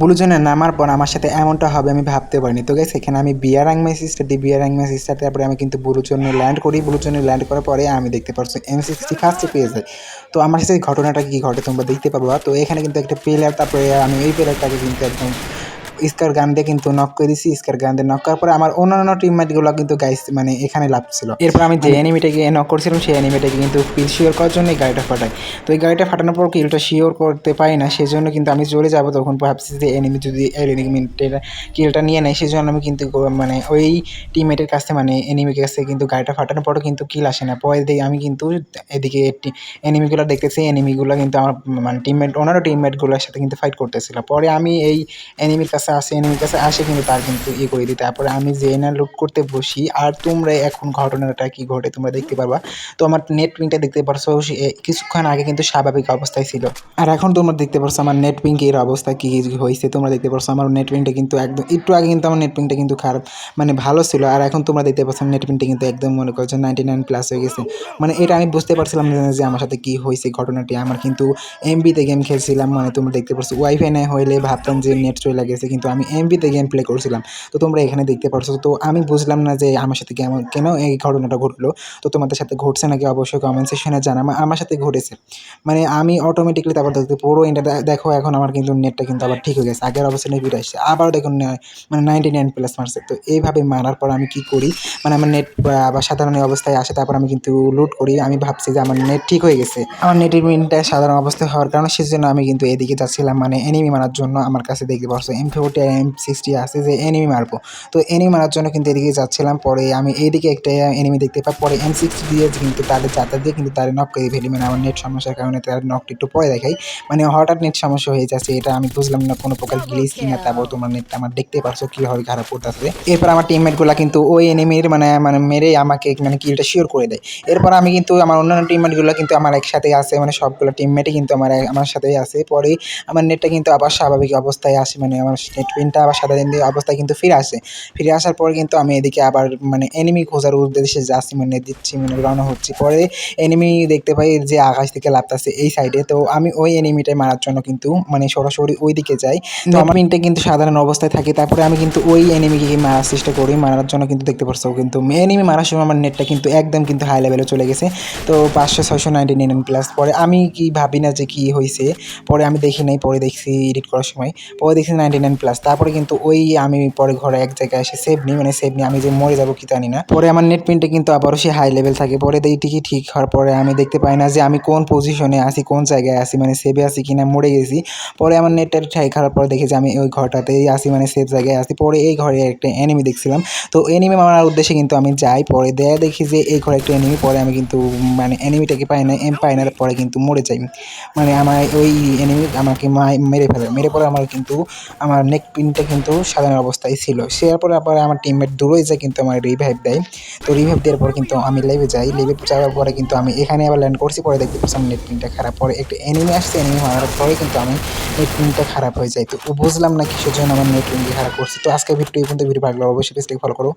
Blue জোনে নামার পর আমার সাথে এমনটা হবে আমি ভাবতে পারিনি। তো গেছে এখানে আমি বিয়ার মাই সিস্টার দিই বিয়ার মাই সিস্টার তারপরে আমি কিন্তু ব্লু জোনে ল্যান্ড করি। ব্লু জোনে ল্যান্ড করার পরে আমি দেখতে পাচ্ছি এম সিক্সটি ফার্স্টে পেয়ে যাই। তো আমার সাথে ঘটনাটা কী ঘটে তোমরা দেখতে পাবো। তো এখানে কিন্তু একটা প্লেয়ার তারপরে আমি এই প্লেয়ারটাকে কিন্তু একদম স্কার গান দিয়ে কিন্তু নক করে দিছি স্কার গান দিয়ে নক করার পরে আমার অন্যান্য টিমমেটগুলো কিন্তু গাইস মানে এখানে লাভ ছিল এরপর আমি যে অ্যানিমিটাকে নক করছিলাম সেই অ্যানিমিটাকে কিন্তু কিল শিওর করার জন্য এই গাড়িটা ফাটাই তো এই গাড়িটা ফাটানোর পর কিলটা শিওর করতে পারি না সেই জন্য কিন্তু আমি চলে যাব তখন ভাবছি যে এনিমি যদি এলিমিটের কিলটা নিয়ে নেয় সেই জন্য আমি কিন্তু মানে ওই টিমমেটের কাছে মানে এনিমির কাছে কিন্তু গাড়িটা ফাটানোর পরও কিন্তু কিল আসে না। পরে দিয়ে আমি কিন্তু এদিকে এনিমিগুলো দেখতেছি এনিমিগুলো কিন্তু আমার মানে টিমমেট অন্যান্য টিমমেটগুলোর সাথে কিন্তু ফাইট করতেছিল। পরে আমি এই এনিমির কাছে আসে এনিমির কাছে আসে কিন্তু তার কিন্তু ইয়ে করে দিই। তারপরে আমি যে না লুট করতে বসি, আর তোমরা এখন ঘটনাটা কি ঘটে তোমরা দেখতে পারবা। তো আমার নেট পিংটা দেখতে পারছ কিছুক্ষণ আগে কিন্তু স্বাভাবিক অবস্থায় ছিল। আর এখন তোমরা দেখতে পারছ আমার নেট পিঙ্কের অবস্থা কি হয়েছে। তোমরা দেখতে পারছ আমার নেট পিংটা কিন্তু একদম, একটু আগে কিন্তু আমার নেট পিংটা কিন্তু খারাপ মানে ভালো ছিল। আর এখন তোমরা দেখতে পাচ্ছ নেট পিংটা কিন্তু একদম মনে করছ নাইনটি নাইন প্লাস হয়ে গেছে। মানে এটা আমি বুঝতে পারছিলাম যে আমার সাথে কি হয়েছে ঘটনাটি। আমার কিন্তু এমবিতে গেম খেলছিলাম মানে তোমরা দেখতে পাচ্ছ ওয়াইফাই না হইলে ভাবতাম যে নেট চলে গেছে, কিন্তু আমি এমবিতে গেম প্লে করছিলাম। তো তোমরা এখানে দেখতে পারছ। তো আমি বুঝলাম না যে আমার সাথে কেমন, কেন এই ঘটনাটা ঘটলো। তো তোমাদের সাথে ঘটছে নাকি অবশ্যই কমেন্ট সেকশনে জানাব আমার সাথে ঘটেছে। মানে আমি অটোমেটিকলি তারপর দেখতে পুরো এটা দেখো এখন আমার কিন্তু নেটটা কিন্তু আবার ঠিক হয়ে গেছে। আগের অবস্থানে ফিরে আসছে। আবার দেখুন মানে নাইনটি নাইন প্লাস মারছে। তো এইভাবে মারার পর আমি কি করি? মানে আমার নেট আবার সাধারণ অবস্থায় আসে, তারপর আমি কিন্তু লুট করি। আমি ভাবছি যে আমার নেট ঠিক হয়ে গেছে। আমার নেটের মিনটা সাধারণ অবস্থায় হওয়ার কারণে সেজন্য আমি কিন্তু এদিকে যাচ্ছিলাম। মানে এনিমি মারার জন্য আমার কাছে দেখতে পারছ এম ফোরটি আর এম সিক্সটি আছে যে এনিমি মারবো। তো এনিমি মারার জন্য কিন্তু এদিকে যাচ্ছিলাম পরে আমি এইদিকে একটা এনিমি দেখতে পাই পরে এম সিক্সটি দিয়ে কিন্তু তাদের যাতা দিয়ে কিন্তু তাদের নক করে ফেলি। মানে আমার নেট সমস্যার কারণে তার নকটা একটু পরে দেখাই মানে হঠাৎ নেট সমস্যা হয়ে যাচ্ছে এটা আমি বুঝলাম না কোনো প্রকার গ্লিজ কিনা তারপর তোমার নেটটা আমার দেখতে পারছ কীভাবে খারাপ করতেছে। এরপর আমার টিমমেটগুলো কিন্তু ওই এনিমির মানে মানে মেরে আমাকে মানে কিলটা শিওর করে দেয়। এরপর আমি কিন্তু আমার অন্যান্য টিমমেটগুলো কিন্তু আমার একসাথে আছে মানে সবগুলো টিমমেটই কিন্তু আমার আমার সাথেই আছে। পরে আমার নেটটা কিন্তু আবার স্বাভাবিক অবস্থায় আসে মানে আমার পিনটা আবার সাদা সাধারণ অবস্থায় কিন্তু ফিরে আসে। ফিরে আসার পর কিন্তু আমি এদিকে আবার মানে এনিমি খোঁজার উদ্দেশ্যে যাচ্ছি মানে দিচ্ছি মানে রওনা হচ্ছি। পরে এনিমি দেখতে পাই যে আকাশ থেকে লাফতাছে এই সাইডে তো আমি ওই এনিমিটাই মারার জন্য কিন্তু মানে সরাসরি ওই দিকে যাই। তো আমার পিনটা কিন্তু সাধারণ অবস্থায় থাকে। তারপরে আমি কিন্তু ওই এনিমিকে মারার চেষ্টা করি। মারার জন্য কিন্তু দেখতে পারছ কিন্তু এনিমি মারার সময় আমার নেটটা কিন্তু একদম কিন্তু হাই লেভেলে চলে গেছে। তো পাঁচশো, ছয়শো নাইনটি নাইন প্লাস পরে আমি কি ভাবি না যে কি হয়েছে পরে আমি দেখি নাই, পরে দেখছি এডিট করার সময়। পরে দেখছি নাইনটি নাইন প্লাস তারপরে কিন্তু ওই আমি পরে ঘরে এক জায়গায় এসে সেভ নিই মানে সেভ নিই আমি যে মরে যাব কি জানি না। পরে আমার নেট প্রিন্টে কিন্তু আবারও সে হাই লেভেল থাকে, পরে এইটিকে ঠিক হওয়ার পরে আমি দেখতে পাই না যে আমি কোন পজিশনে আছি, কোন জায়গায় আছি মানে সেভে আছি কিনা, মরে গেছি। পরে আমার নেটটা ঠিক হওয়ার পরে দেখি যে আমি ওই ঘরটাতেই আসি মানে সেফ জায়গায় আসি পরে এই ঘরে একটা এনিমি দেখছিলাম। তো এনিমি মারার উদ্দেশ্যে কিন্তু আমি যাই, পরে দেয়া দেখি যে এই ঘরে একটা এনিমি পরে আমি কিন্তু মানে এনিমিটাকে পাই না এম পাই না, পরে কিন্তু মরে যাই। মানে আমার ওই এনিমি আমাকে মেরে ফেলে। মেরে পরে আমার কিন্তু, আমার নেক পিনটা কিন্তু সাধারণ অবস্থায় ছিল। সে পরে আবার আমার টিমমেট দূরে যায় কিন্তু আমার রিভাইভ দেয়। তো রিভাইভ দেওয়ার পর কিন্তু আমি লেভে যাই। লেভে যাওয়ার পরে কিন্তু আমি এখানে আবার ল্যান্ড করছি। পরে দেখতে পাচ্ছি আমার নেট পিনটা খারাপ। পরে একটু এনিমি আসছে। এনিমি মারার পরে কিন্তু আমি নেট পিনটা খারাপ হয়ে যায়। তো বুঝলাম না কিসের জন্য আমার নেট পিনটা খারাপ করছে। তো আজকে ভিডিও পর্যন্ত। ভিডিও ভালো অবশ্যই পেজটাকে ফলো করো।